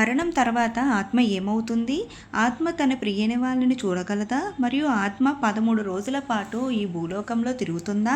మరణం తర్వాత ఆత్మ ఏమవుతుంది? ఆత్మ తన ప్రియని వాళ్ళని చూడగలదా? మరియు ఆత్మ పదమూడు రోజుల పాటు ఈ భూలోకంలో తిరుగుతుందా?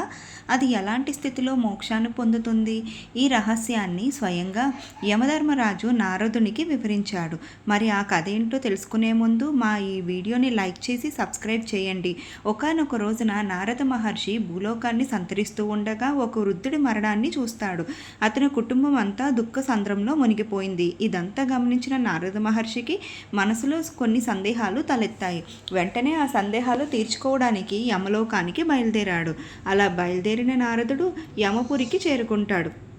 అది ఎలాంటి స్థితిలో మోక్షాన్ని పొందుతుంది? ఈ రహస్యాన్ని స్వయంగా యమధర్మరాజు నారదునికి వివరించాడు. మరి ఆ కథ ఏంటో తెలుసుకునే ముందు మా ఈ వీడియోని లైక్ చేసి సబ్స్క్రైబ్ చేయండి. ఒకనొక రోజున నారద మహర్షి భూలోకాన్ని సంతరిస్తూ ఉండగా ఒక వృద్ధుడి మరణాన్ని చూస్తాడు. అతని కుటుంబం అంతా దుఃఖ సంద్రంలో మునిగిపోయింది. ఇదంతా గమని గమనించిన నారద మహర్షికి మనసులో కొన్ని సందేహాలు తలెత్తాయి. వెంటనే ఆ సందేహాలు తీర్చుకోవడానికి యమలోకానికి బయలుదేరాడు. అలా బయలుదేరిన నారదుడు యమపురికి చేరుకుంటాడు.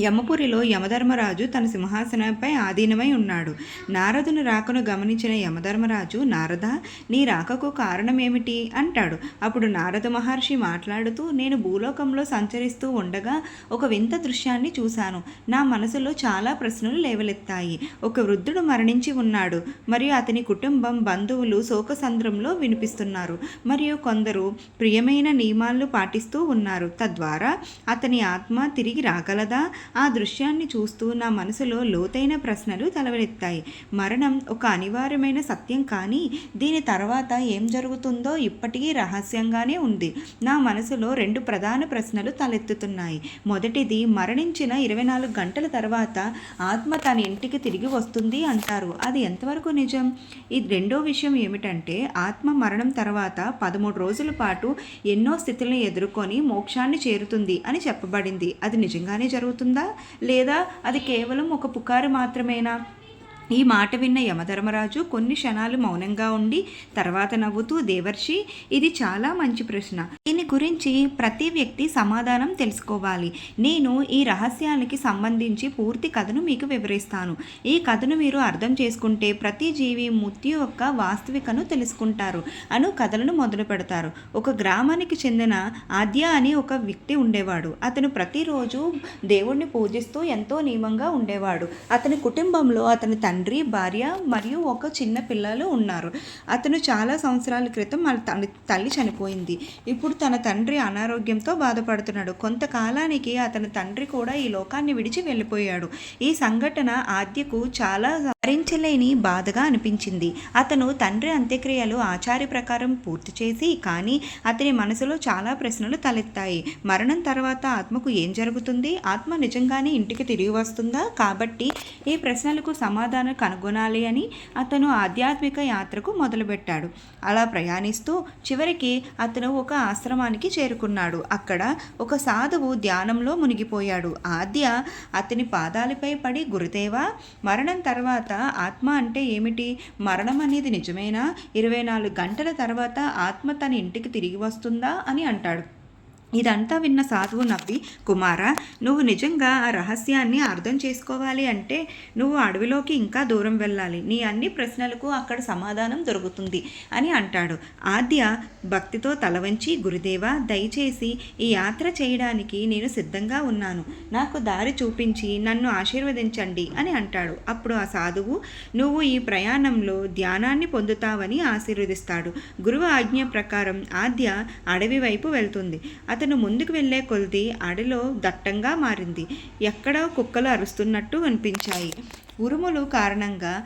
యమపురిలో యమధర్మరాజు తన సింహాసనంపై ఆధీనమై ఉన్నాడు. నారదుని రాకను గమనించిన యమధర్మరాజు నారద నీ రాకకు కారణమేమిటి అంటాడు. అప్పుడు నారద మహర్షి మాట్లాడుతూ నేను భూలోకంలో సంచరిస్తూ ఉండగా ఒక వింత దృశ్యాన్ని చూశాను. నా మనసులో చాలా ప్రశ్నలు లేవలెత్తాయి. ఒక వృద్ధుడు మరణించి ఉన్నాడు. మరియు అతని కుటుంబం బంధువులు శోకసంద్రంలో వినిపిస్తున్నారు. మరియు కొందరు ప్రియమైన నియమాలను పాటిస్తూ ఉన్నారు. తద్వారా అతని ఆత్మ తిరిగి రాగలదా? ఆ దృశ్యాన్ని చూస్తూ నా మనసులో లోతైన ప్రశ్నలు తలవెత్తాయి. మరణం ఒక అనివార్యమైన సత్యం కానీ దీని తర్వాత ఏం జరుగుతుందో ఇప్పటికీ రహస్యంగానే ఉంది. నా మనసులో రెండు ప్రధాన ప్రశ్నలు తలెత్తుతున్నాయి. మొదటిది మరణించిన ఇరవై నాలుగు గంటల తర్వాత ఆత్మ తన ఇంటికి తిరిగి వస్తుంది అంటారు. అది ఎంతవరకు నిజం? ఈ రెండో విషయం ఏమిటంటే ఆత్మ మరణం తర్వాత పదమూడు రోజుల పాటు ఎన్నో స్థితులను ఎదుర్కొని మోక్షాన్ని చేరుతుంది అని చెప్పబడింది. అది నిజంగానే జరుగుతుందా? లేదా అది కేవలం ఒక పుకారు మాత్రమేనా? ఈ మాట విన్న యమధర్మరాజు కొన్ని క్షణాలు మౌనంగా ఉండి తర్వాత నవ్వుతూ దేవర్షి ఇది చాలా మంచి ప్రశ్న. దీని గురించి ప్రతి వ్యక్తి సమాధానం తెలుసుకోవాలి. నేను ఈ రహస్యానికి సంబంధించి పూర్తి కథను మీకు వివరిస్తాను. ఈ కథను మీరు అర్థం చేసుకుంటే ప్రతి జీవి మృత్యు యొక్క వాస్తవికను తెలుసుకుంటారు. అను కథలను మొదలు పెడతారు. ఒక గ్రామానికి చెందిన ఆద్య అని ఒక వ్యక్తి ఉండేవాడు. అతను ప్రతిరోజు దేవుణ్ణి పూజిస్తూ ఎంతో నియమంగా ఉండేవాడు. అతని కుటుంబంలో అతని తండ్రి తండ్రి భార్య మరియు ఒక చిన్న పిల్లలు ఉన్నారు. అతను చాలా సంవత్సరాల క్రితం మన తన తల్లి చనిపోయింది. ఇప్పుడు తన తండ్రి అనారోగ్యంతో బాధపడుతున్నాడు. కొంతకాలానికి అతని తండ్రి కూడా ఈ లోకాన్ని విడిచి వెళ్ళిపోయాడు. ఈ సంఘటన ఆద్యకు చాలా భరించలేని బాధగా అనిపించింది. అతను తండ్రి అంత్యక్రియలు ఆచార్య ప్రకారం పూర్తి చేసి కానీ అతని మనసులో చాలా ప్రశ్నలు తలెత్తాయి. మరణం తర్వాత ఆత్మకు ఏం జరుగుతుంది? ఆత్మ నిజంగానే ఇంటికి తిరిగి వస్తుందా? కాబట్టి ఈ ప్రశ్నలకు సమాధానం కనుగొనాలి అని అతను ఆధ్యాత్మిక యాత్రకు మొదలుపెట్టాడు. అలా ప్రయాణిస్తూ చివరికి అతను ఒక ఆశ్రమానికి చేరుకున్నాడు. అక్కడ ఒక సాధువు ధ్యానంలో మునిగిపోయాడు. ఆద్య అతని పాదాలపై పడి గురుదేవా మరణం తర్వాత ఆత్మ అంటే ఏమిటి? మరణం అనేది నిజమేనా? ఇరవై నాలుగు గంటల తర్వాత ఆత్మ తన ఇంటికి తిరిగి వస్తుందా? అని అంటాడు. ఇదంతా విన్న సాధువు నవ్వి కుమార నువ్వు నిజంగా ఆ రహస్యాన్ని అర్థం చేసుకోవాలి అంటే నువ్వు అడవిలోకి ఇంకా దూరం వెళ్ళాలి. నీ అన్ని ప్రశ్నలకు అక్కడ సమాధానం దొరుకుతుంది అని అంటాడు. ఆద్య భక్తితో తల వంచి గురుదేవ దయచేసి ఈ యాత్ర చేయడానికి నేను సిద్ధంగా ఉన్నాను. నాకు దారి చూపించి నన్ను ఆశీర్వదించండి అని అంటాడు. అప్పుడు ఆ సాధువు నువ్వు ఈ ప్రయాణంలో ధ్యానాన్ని పొందుతావని ఆశీర్వదిస్తాడు. గురువు ఆజ్ఞ ప్రకారం ఆద్య అడవి వైపు వెళ్తుంది. అతను ముందుకు వెళ్ళే కొలిది అడలో దట్టంగా మారింది. ఎక్కడో కుక్కలు అరుస్తున్నట్టు అనిపించాయి. ఉరుములు కారణంగా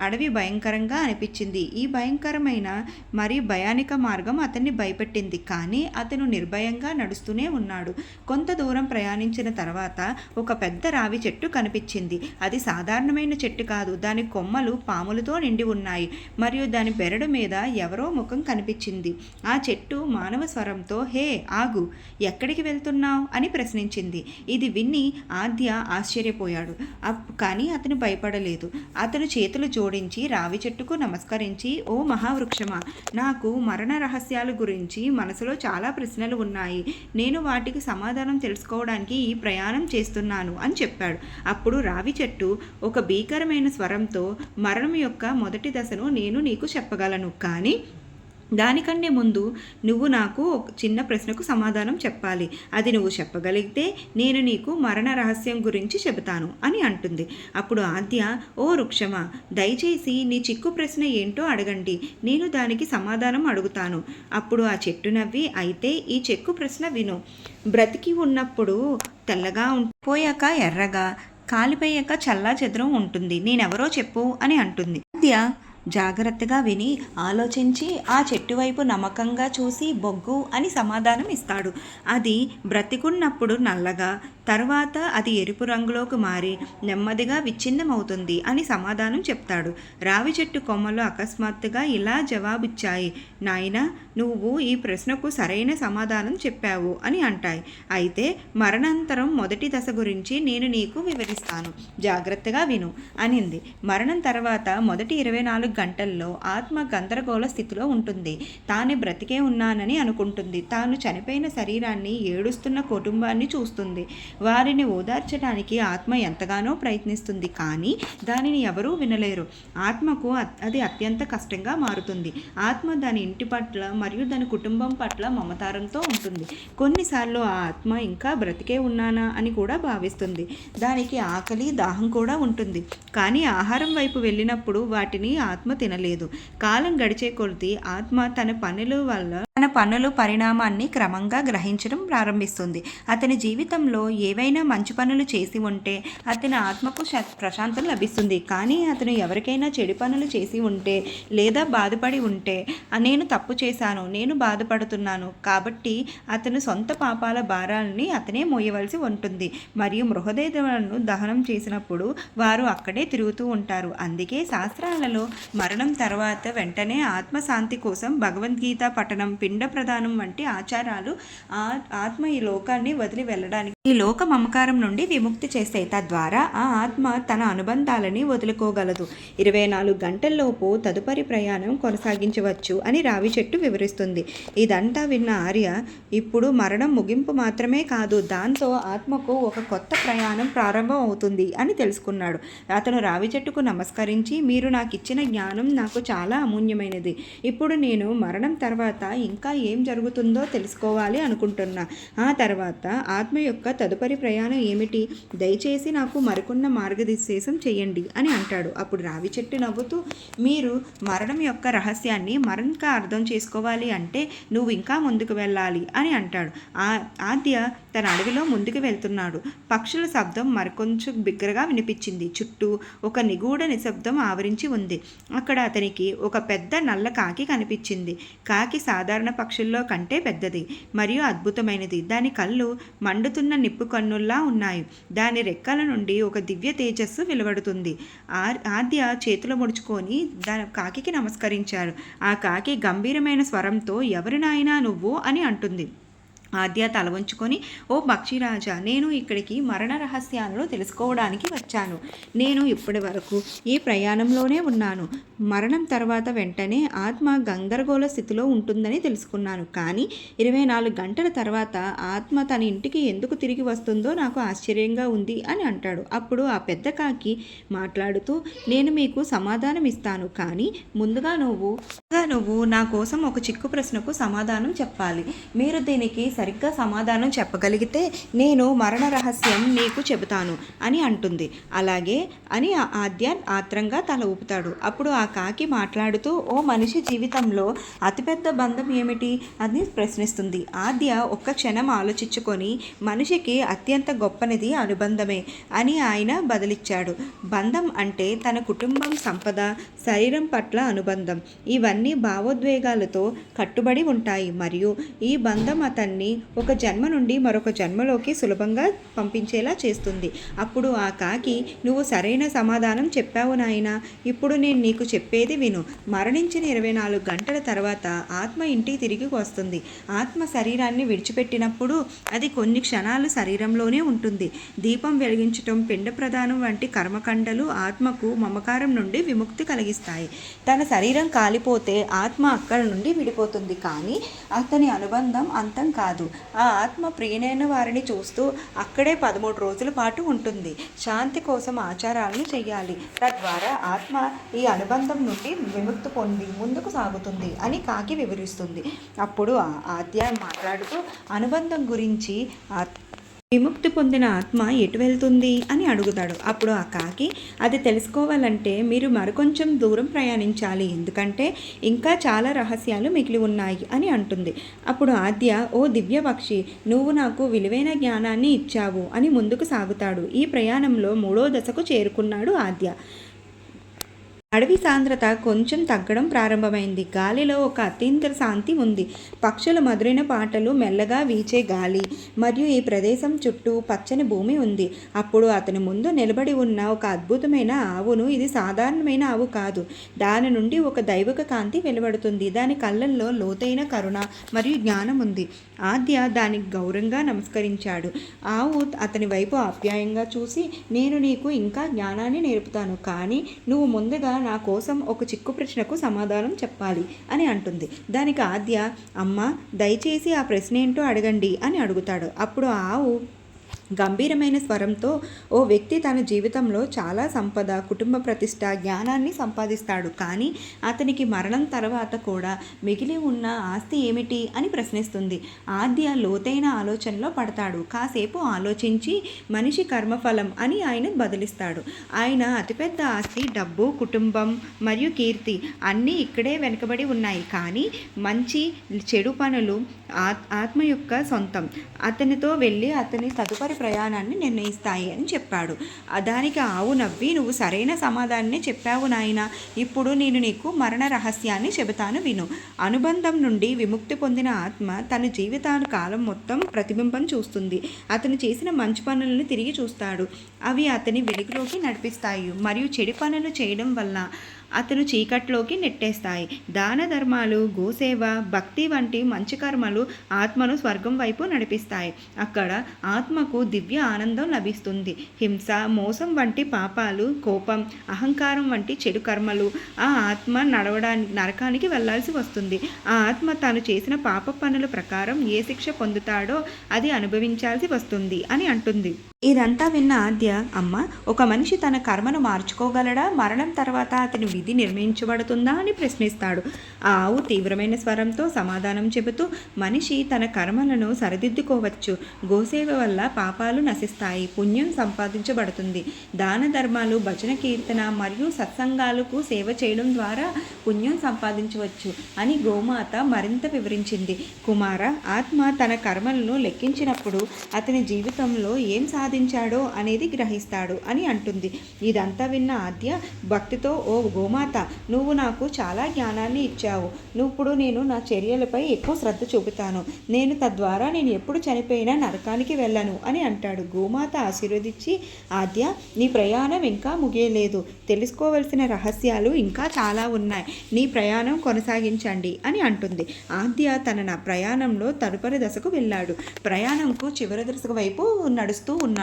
అడవి భయంకరంగా అనిపించింది. ఈ భయంకరమైన మరి భయానిక మార్గం అతన్ని భయపెట్టింది. కానీ అతను నిర్భయంగా నడుస్తూనే ఉన్నాడు. కొంత దూరం ప్రయాణించిన తర్వాత ఒక పెద్ద రావి చెట్టు కనిపించింది. అది సాధారణమైన చెట్టు కాదు. దాని కొమ్మలు పాములతో నిండి ఉన్నాయి. మరియు దాని బెరడు మీద ఎవరో ముఖం కనిపించింది. ఆ చెట్టు మానవ స్వరంతో హే ఆగు. ఎక్కడికి వెళ్తున్నావు? అని ప్రశ్నించింది. ఇది విన్ని ఆద్య ఆశ్చర్యపోయాడు. కానీ అతను భయపడలేదు. అతను చేతులు జోడించి రావి చెట్టుకు నమస్కరించి ఓ మహావృక్షమా నాకు మరణ రహస్యాల గురించి మనసులో చాలా ప్రశ్నలు ఉన్నాయి. నేను వాటికి సమాధానం తెలుసుకోవడానికి ఈ ప్రయాణం చేస్తున్నాను అని చెప్పాడు. అప్పుడు రావి చెట్టు ఒక భీకరమైన స్వరంతో మరణం యొక్క మొదటి దశను నేను నీకు చెప్పగలను. కానీ దానికంటే ముందు నువ్వు నాకు ఒక చిన్న ప్రశ్నకు సమాధానం చెప్పాలి. అది నువ్వు చెప్పగలిగితే నేను నీకు మరణ రహస్యం గురించి చెబుతాను అని అంటుంది. అప్పుడు ఆద్య ఓ రుక్షమా దయచేసి నీ చిక్కు ప్రశ్న ఏంటో అడగండి. నేను దానికి సమాధానం అడుగుతాను అప్పుడు ఆ చెట్టు నవ్వి అయితే ఈ చెక్కు ప్రశ్న విను. బ్రతికి ఉన్నప్పుడు తెల్లగా ఉండిపోయాక పోయాక ఎర్రగా కాలిపోయాక చల్లా చెదరం ఉంటుంది. నేనెవరో చెప్పు అని అంటుంది. ఆద్య జాగ్రత్తగా విని ఆలోచించి ఆ చెట్టు వైపు నమ్మకంగా చూసి బొగ్గు అని సమాధానం ఇస్తాడు అది బ్రతికున్నప్పుడు నల్లగా తర్వాత అది ఎరుపు రంగులోకి మారి నెమ్మదిగా విచ్ఛిన్నమవుతుంది అని సమాధానం చెప్తాడు. రావి చెట్టు కొమ్మలు అకస్మాత్తుగా ఇలా జవాబిచ్చాయి. నాయన నువ్వు ఈ ప్రశ్నకు సరైన సమాధానం చెప్పావు అని అంటాయి. అయితే మరణాంతరం మొదటి దశ గురించి నేను నీకు వివరిస్తాను. జాగ్రత్తగా విను అనింది. మరణం తర్వాత మొదటి ఇరవై నాలుగు గంటల్లో ఆత్మ గందరగోళ స్థితిలో ఉంటుంది. తాను బ్రతికే ఉన్నానని అనుకుంటుంది. తాను చనిపోయిన శరీరాన్ని ఏడుస్తున్న కుటుంబాన్ని చూస్తుంది. వారిని ఓదార్చడానికి ఆత్మ ఎంతగానో ప్రయత్నిస్తుంది కానీ దానిని ఎవరూ వినలేరు. ఆత్మకు అది అత్యంత కష్టంగా మారుతుంది. ఆత్మ దాని ఇంటి పట్ల మరియు దాని కుటుంబం పట్ల మమతారంతో ఉంటుంది. కొన్నిసార్లు ఆ ఆత్మ ఇంకా బ్రతికే ఉన్నానా అని కూడా భావిస్తుంది. దానికి ఆకలి దాహం కూడా ఉంటుంది. కానీ ఆహారం వైపు వెళ్ళినప్పుడు వాటిని ఆత్మ తినలేదు. కాలం గడిచే కొలిది ఆత్మ తన పనుల వల్ల తన పనుల పరిణామాన్ని క్రమంగా గ్రహించడం ప్రారంభిస్తుంది. అతని జీవితంలో ఏవైనా మంచి పనులు చేసి ఉంటే అతని ఆత్మకు శ- లభిస్తుంది. కానీ అతను ఎవరికైనా చెడు పనులు చేసి ఉంటే లేదా బాధపడి ఉంటే నేను తప్పు చేశాను నేను బాధపడుతున్నాను. కాబట్టి అతను సొంత పాపాల భారాలని అతనే మోయవలసి ఉంటుంది. మరియు మృహదేవులను దహనం చేసినప్పుడు వారు అక్కడే తిరుగుతూ ఉంటారు. అందుకే శాస్త్రాలలో మరణం తర్వాత వెంటనే ఆత్మశాంతి కోసం భగవద్గీత పఠనం పిండ ప్రదానం వంటి ఆచారాలు ఆ ఆత్మ ఈ లోకాన్ని వదిలి వెళ్ళడానికి ఈ లోక మమకారం నుండి విముక్తి చేసే తద్వారా ఆ ఆత్మ తన అనుబంధాలని వదులుకోగలదు. ఇరవై నాలుగు గంటల్లోపు తదుపరి ప్రయాణం కొనసాగించవచ్చు అని రావి చెట్టు వివరిస్తుంది. ఇదంతా విన్న ఆర్య ఇప్పుడు మరణం ముగింపు మాత్రమే కాదు దాంతో ఆత్మకు ఒక కొత్త ప్రయాణం ప్రారంభం అవుతుంది అని తెలుసుకున్నాడు. అతను రావి చెట్టుకు నమస్కరించి మీరు నాకు ఇచ్చిన జ్ఞానం నాకు చాలా అమూల్యమైనది. ఇప్పుడు నేను మరణం తర్వాత ఇంకా ఏం జరుగుతుందో తెలుసుకోవాలి అనుకుంటున్నా. ఆ తర్వాత ఆత్మ యొక్క తదుపరి ప్రయాణం ఏమిటి? దయచేసి నాకు మరికొన్న మార్గనిర్దేశం చేయండి అని అంటాడు. అప్పుడు రావి చెట్టు నవ్వుతూ మీరు మరణం యొక్క రహస్యాన్ని మరింకా అర్థం చేసుకోవాలి అంటే నువ్వు ఇంకా ముందుకు వెళ్ళాలి అని అంటాడు. ఆద్య తన అడవిలో ముందుకు వెళ్తున్నాడు. పక్షుల శబ్దం మరికొంచెం బిగ్గరగా వినిపించింది. చుట్టూ ఒక నిగూఢ నిశ్శబ్దం ఆవరించి ఉంది. అక్కడ అతనికి ఒక పెద్ద నల్ల కాకి కనిపించింది. కాకి సాధారణ పక్షుల్లో కంటే పెద్దది మరియు అద్భుతమైనది. దాని కళ్ళు మండుతున్న నిప్పు కన్నుల్లా ఉన్నాయి. దాని రెక్కల నుండి ఒక దివ్య తేజస్సు వెలువడుతుంది. ఆ- ఆద్య చేతులు ముడుచుకొని దాని కాకికి నమస్కరించారు. ఆ కాకి గంభీరమైన స్వరంతో ఎవరి నువ్వు? అని అంటుంది. ఆద్య తల వంచుకొని ఓ పక్షిరాజా నేను ఇక్కడికి మరణ రహస్యాలను తెలుసుకోవడానికి వచ్చాను. నేను ఇప్పటి వరకు ఈ ప్రయాణంలోనే ఉన్నాను. మరణం తర్వాత వెంటనే ఆత్మ గందరగోళ స్థితిలో ఉంటుందని తెలుసుకున్నాను. కానీ ఇరవై నాలుగు గంటల తర్వాత ఆత్మ తన ఇంటికి ఎందుకు తిరిగి వస్తుందో నాకు ఆశ్చర్యంగా ఉంది అని అంటాడు. అప్పుడు ఆ పెద్ద కాకి మాట్లాడుతూ నేను మీకు సమాధానం ఇస్తాను. కానీ ముందుగా నువ్వు నువ్వు నా కోసం ఒక చిక్కు ప్రశ్నకు సమాధానం చెప్పాలి. మీరు దీనికి సరిగ్గా సమాధానం చెప్పగలిగితే నేను మరణ రహస్యం నీకు చెబుతాను అని అంటుంది. అలాగే అని ఆద్యాన్ ఆద్య ఆత్రంగా తల ఊపుతాడు. అప్పుడు ఆ కాకి మాట్లాడుతూ ఓ మనిషి జీవితంలో అతిపెద్ద బంధం ఏమిటి? అని ప్రశ్నిస్తుంది. ఆద్య ఒక్క క్షణం ఆలోచించుకొని మనిషికి అత్యంత గొప్పనిది అనుబంధమే అని ఆయన బదిలిచ్చాడు. బంధం అంటే తన కుటుంబం సంపద శరీరం పట్ల అనుబంధం. ఇవన్నీ భావోద్వేగాలతో కట్టుబడి ఉంటాయి. మరియు ఈ బంధం అతన్ని ఒక జన్మ నుండి మరొక జన్మలోకి సులభంగా పంపించేలా చేస్తుంది. అప్పుడు ఆ కాకి నువ్వు సరైన సమాధానం చెప్పావు నాయన. ఇప్పుడు నేను నీకు చెప్పేది విను. మరణించిన ఇరవై నాలుగు గంటల తర్వాత ఆత్మ ఇంటికి తిరిగి వస్తుంది. ఆత్మ శరీరాన్ని విడిచిపెట్టినప్పుడు అది కొన్ని క్షణాలు శరీరంలోనే ఉంటుంది. దీపం వెలిగించటం పిండ ప్రదానం వంటి కర్మకండలు ఆత్మకు మమకారం నుండి విముక్తి కలిగిస్తాయి. తన శరీరం కాలిపోతే ఆత్మ అక్కడ నుండి విడిపోతుంది. కానీ అతని అనుబంధం అంతం కాదు. ఆ ఆత్మ ప్రియనైన వారిని చూస్తూ అక్కడే పదమూడు రోజుల పాటు ఉంటుంది. శాంతి కోసం ఆచారాలను చేయాలి తద్వారా ఆత్మ ఈ అనుబంధం నుండి విముక్తి పొంది ముందుకు సాగుతుంది అని కాకి వివరిస్తుంది. అప్పుడు ఆ ఆద్య మాట్లాడుతూ అనుబంధం గురించి ఆత్మ విముక్తి పొందిన ఆత్మ ఎటు వెళ్తుంది అని అడుగుతాడు. అప్పుడు ఆ కాకి అది తెలుసుకోవాలంటే మీరు మరికొంచెం దూరం ప్రయాణించాలి. ఎందుకంటే ఇంకా చాలా రహస్యాలు మిగిలి ఉన్నాయి అని అంటుంది. అప్పుడు ఆద్య ఓ దివ్యపక్షి నువ్వు నాకు విలువైన జ్ఞానాన్ని ఇచ్చావు అని ముందుకు సాగుతాడు. ఈ ప్రయాణంలో మూడో దశకు చేరుకున్నాడు ఆద్య. అడవి సాంద్రత కొంచెం తగ్గడం ప్రారంభమైంది. గాలిలో ఒక అత్యంత శాంతి ఉంది. పక్షుల మధురైన పాటలు మెల్లగా వీచే గాలి మరియు ఈ ప్రదేశం చుట్టూ పచ్చని భూమి ఉంది. అప్పుడు అతని ముందు నిలబడి ఉన్న ఒక అద్భుతమైన ఆవును ఇది సాధారణమైన ఆవు కాదు. దాని నుండి ఒక దైవిక కాంతి వెలువడుతుంది. దాని కళ్ళల్లో లోతైన కరుణ మరియు జ్ఞానం ఉంది. ఆద్య దానికి గౌరవంగా నమస్కరించాడు. ఆవు అతని వైపు ఆప్యాయంగా చూసి నేను నీకు ఇంకా జ్ఞానాన్ని నేర్పుతాను. కానీ నువ్వు ముందుగా నా కోసం ఒక చిక్కు ప్రశ్నకు సమాధానం చెప్పాలి అని అంటుంది. దానికి ఆద్య అమ్మ దయచేసి ఆ ప్రశ్న ఏంటో అడగండి అని అడుగుతాడు. అప్పుడు ఆవు గంభీరమైన స్వరంతో ఓ వ్యక్తి తన జీవితంలో చాలా సంపద కుటుంబ ప్రతిష్ట జ్ఞానాన్ని సంపాదిస్తాడు. కానీ అతనికి మరణం తర్వాత కూడా మిగిలి ఉన్న ఆస్తి ఏమిటి అని ప్రశ్నిస్తుంది. ఆద్య లోతైన ఆలోచనలో పడతాడు. కాసేపు ఆలోచించి మనిషి కర్మఫలం అని ఆయన బదిలిస్తాడు. ఆయన అతిపెద్ద ఆస్తి డబ్బు కుటుంబం మరియు కీర్తి అన్నీ ఇక్కడే వెనుకబడి ఉన్నాయి. కానీ మంచి చెడు పనులు ఆత్- ఆత్మ యొక్క సొంతం. అతనితో వెళ్ళి అతని తదుపరి ప్రయాణాన్ని నిర్ణయిస్తాయి అని చెప్పాడు. దానికి ఆవు నవ్వి నువ్వు సరైన సమాధానాన్ని చెప్పావు నాయన. ఇప్పుడు నేను నీకు మరణ రహస్యాన్ని చెబుతాను విను. అనుబంధం నుండి విముక్తి పొందిన ఆత్మ తన జీవితాల కాలం మొత్తం ప్రతిబింబం చూస్తుంది. అతను చేసిన మంచి పనులను తిరిగి చూస్తాడు. అవి అతని వెలుగులోకి నడిపిస్తాయి. మరియు చెడు పనులు చేయడం వల్ల అతను చీకట్లోకి నెట్టేస్తాయి. దాన ధర్మాలు గోసేవ భక్తి వంటి మంచి కర్మలు ఆత్మను స్వర్గం వైపు నడిపిస్తాయి. అక్కడ ఆత్మకు దివ్య ఆనందం లభిస్తుంది. హింస మోసం వంటి పాపాలు కోపం అహంకారం వంటి చెడు కర్మలు ఆ ఆత్మ నడవడానికి నరకానికి వెళ్ళాల్సి వస్తుంది. ఆ ఆత్మ తాను చేసిన పాప పనుల ప్రకారం ఏ శిక్ష పొందుతాడో అది అనుభవించాల్సి వస్తుంది అని అంటుంది. ఇదంతా విన్న ఆద్య అమ్మ ఒక మనిషి తన కర్మను మార్చుకోగలడా? మరణం తర్వాత అతని విధి నిర్మించబడుతుందా అని ప్రశ్నిస్తాడు. ఆ ఆవు తీవ్రమైన స్వరంతో సమాధానం చెబుతూ మనిషి తన కర్మలను సరిదిద్దుకోవచ్చు. గోసేవ వల్ల పాపాలు నశిస్తాయి. పుణ్యం సంపాదించబడుతుంది. దాన ధర్మాలు భజన కీర్తన మరియు సత్సంగాలకు సేవ చేయడం ద్వారా పుణ్యం సంపాదించవచ్చు అని గోమాత మరింత వివరించింది. కుమార ఆత్మ తన కర్మలను లెక్కించినప్పుడు అతని జీవితంలో ఏం సాధించాడో అనేది గ్రహిస్తాడు అని అంటుంది. ఇదంతా విన్న ఆద్య భక్తితో ఓ గోమాత నువ్వు నాకు చాలా జ్ఞానాన్ని ఇచ్చావు. నువ్వు ఇప్పుడు నేను నా చర్యలపై ఎక్కువ శ్రద్ధ చూపుతాను. నేను తద్వారా నేను ఎప్పుడు చనిపోయినా నరకానికి వెళ్ళను అని అంటాడు. గోమాత ఆశీర్వదించి ఆద్య నీ ప్రయాణం ఇంకా ముగియలేదు. తెలుసుకోవలసిన రహస్యాలు ఇంకా చాలా ఉన్నాయి. నీ ప్రయాణం కొనసాగించండి అని అంటుంది. ఆద్య తన నా ప్రయాణంలో తదుపరి దశకు వెళ్ళాడు. ప్రయాణంకు చివరి దశకు వైపు నడుస్తూ ఉన్నాడు.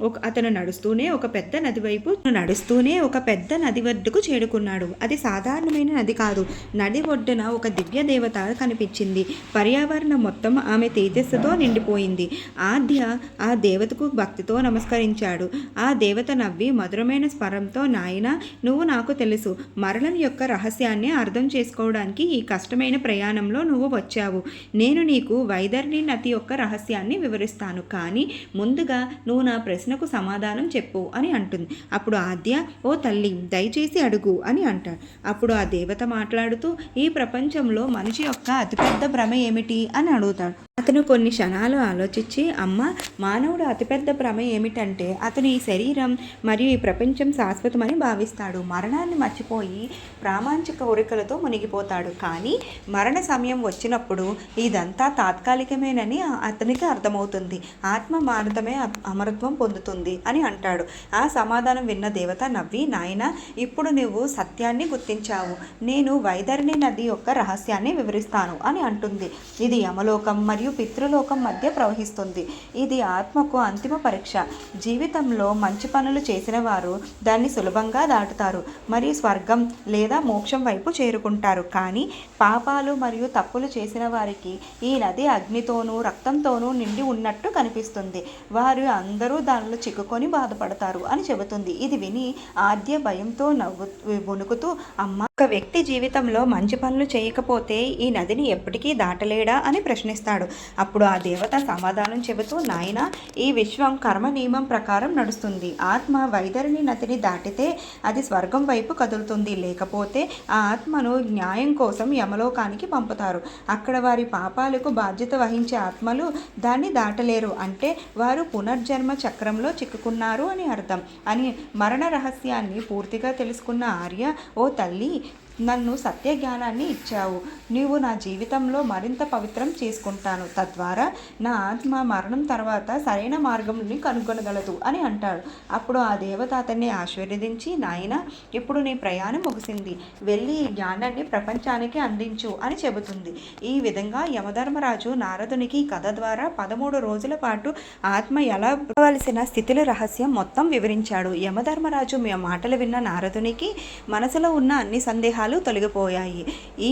ఒక అతను నడుస్తూనే ఒక పెద్ద నది వైపు నడుస్తూనే ఒక పెద్ద నది వద్దకు చేరుకున్నాడు. అది సాధారణమైన నది కాదు. నది ఒడ్డున ఒక దివ్య దేవత కనిపించింది. పర్యావరణం మొత్తం ఆమె తేజస్సుతో నిండిపోయింది. ఆద్య ఆ దేవతకు భక్తితో నమస్కరించాడు. ఆ దేవత నవ్వి మధురమైన స్వరంతో నాయన నువ్వు నాకు తెలుసు. మరణం యొక్క రహస్యాన్ని అర్థం చేసుకోవడానికి ఈ కష్టమైన ప్రయాణంలో నువ్వు వచ్చావు. నేను నీకు వైదర్ని నది యొక్క రహస్యాన్ని వివరిస్తాను. కానీ ముందుగా నువ్వు నా ప్రశ్నకు సమాధానం చెప్పు అని అంటుంది. అప్పుడు ఆద్య ఓ తల్లి దయచేసి అడుగు అని అంటాడు. అప్పుడు ఆ దేవత మాట్లాడుతూ ఈ ప్రపంచంలో మనిషి యొక్క అతిపెద్ద భ్రమ ఏమిటి? అని అడుగుతాడు. అతను కొన్ని క్షణాలు ఆలోచించి అమ్మ మానవుడు అతిపెద్ద భ్రమ ఏమిటంటే అతను ఈ శరీరం మరియు ఈ ప్రపంచం శాశ్వతమని భావిస్తాడు. మరణాన్ని మర్చిపోయి ప్రామాణిక కోరికలతో మునిగిపోతాడు. కానీ మరణ సమయం వచ్చినప్పుడు ఇదంతా తాత్కాలికమేనని అతనికి అర్థమవుతుంది. ఆత్మ మారతమే అమరత్వం పొందుతుంది అని అంటాడు. ఆ సమాధానం విన్న దేవత నవ్వి నాయన ఇప్పుడు నువ్వు సత్యాన్ని గుర్తించావు. నేను వైదరిణి నది యొక్క రహస్యాన్ని వివరిస్తాను అని అంటుంది. ఇది యమలోకం మరియు పితృలోకం మధ్య ప్రవహిస్తుంది. ఇది ఆత్మకు అంతిమ పరీక్ష. జీవితంలో మంచి పనులు చేసిన వారు దాన్ని సులభంగా దాటుతారు. మరియు స్వర్గం లేదా మోక్షం వైపు చేరుకుంటారు. కానీ పాపాలు మరియు తప్పులు చేసిన వారికి ఈ నది అగ్నితోనూ రక్తంతోనూ నిండి ఉన్నట్టు కనిపిస్తుంది. వారు అందరూ దానిలో చిక్కుకొని బాధపడతారు అని చెబుతుంది. ఇది విని ఆద్య భయంతో నవ్వు వణుకుతూ అమ్మ ఒక వ్యక్తి జీవితంలో మంచి పనులు చేయకపోతే ఈ నదిని ఎప్పటికీ దాటలేడా? అని ప్రశ్నిస్తాడు. అప్పుడు ఆ దేవత సమాధానం చెబుతూ నాయన ఈ విశ్వం కర్మ నియమం ప్రకారం నడుస్తుంది. ఆత్మ వైదరిని నదిని దాటితే అది స్వర్గం వైపు కదులుతుంది. లేకపోతే ఆ ఆత్మను న్యాయం కోసం యమలోకానికి పంపుతారు. అక్కడ వారి పాపాలకు బాధ్యత వహించే ఆత్మలు దాన్ని దాటలేరు. అంటే వారు పునర్జన్మ చక్రంలో చిక్కుకున్నారు అని అర్థం. అని మరణ రహస్యాన్ని పూర్తిగా తెలుసుకున్న ఆర్య ఓ తల్లి నన్ను సత్య జ్ఞానాన్ని ఇచ్చావు. నీవు నా జీవితంలో మరింత పవిత్రం చేసుకుంటాను. తద్వారా నా ఆత్మ మరణం తర్వాత సరైన మార్గంని కనుగొనగలదు అని అంటాడు. అప్పుడు ఆ దేవత అతన్ని ఆశీర్వదించి నాయన ఇప్పుడు నీ ప్రయాణం ముగిసింది. వెళ్ళి ఈ జ్ఞానాన్ని ప్రపంచానికి అందించు అని చెబుతుంది. ఈ విధంగా యమధర్మరాజు నారదునికి కథ ద్వారా పదమూడు రోజుల పాటు ఆత్మ ఎలా ఉండవలసిన స్థితుల రహస్యం మొత్తం వివరించాడు. యమధర్మరాజు మీ మాటలు విన్న నారదునికి మనసులో ఉన్న అన్ని సందేహాలు తొలగిపోయాయి. ఈ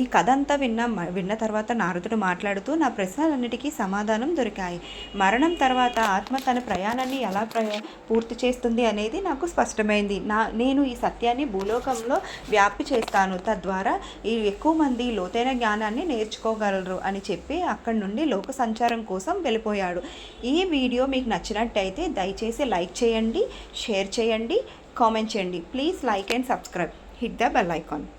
ఈ కథ అంతా విన్న విన్న తర్వాత నారదుడు మాట్లాడుతూ నా ప్రశ్నలన్నిటికీ సమాధానం దొరికాయి. మరణం తర్వాత ఆత్మ తన ప్రయాణాన్ని ఎలా ప్రయ పూర్తి చేస్తుంది అనేది నాకు స్పష్టమైంది. నా నేను ఈ సత్యాన్ని భూలోకంలో వ్యాప్తి చేస్తాను. తద్వారా ఈ ఎక్కువ మంది లోతైన జ్ఞానాన్ని నేర్చుకోగలరు అని చెప్పి అక్కడి నుండి లోక సంచారం కోసం వెళ్ళిపోయాడు. ఈ వీడియో మీకు నచ్చినట్టయితే దయచేసి లైక్ చేయండి షేర్ చేయండి కామెంట్ చేయండి. Please like and subscribe. hit the bell icon.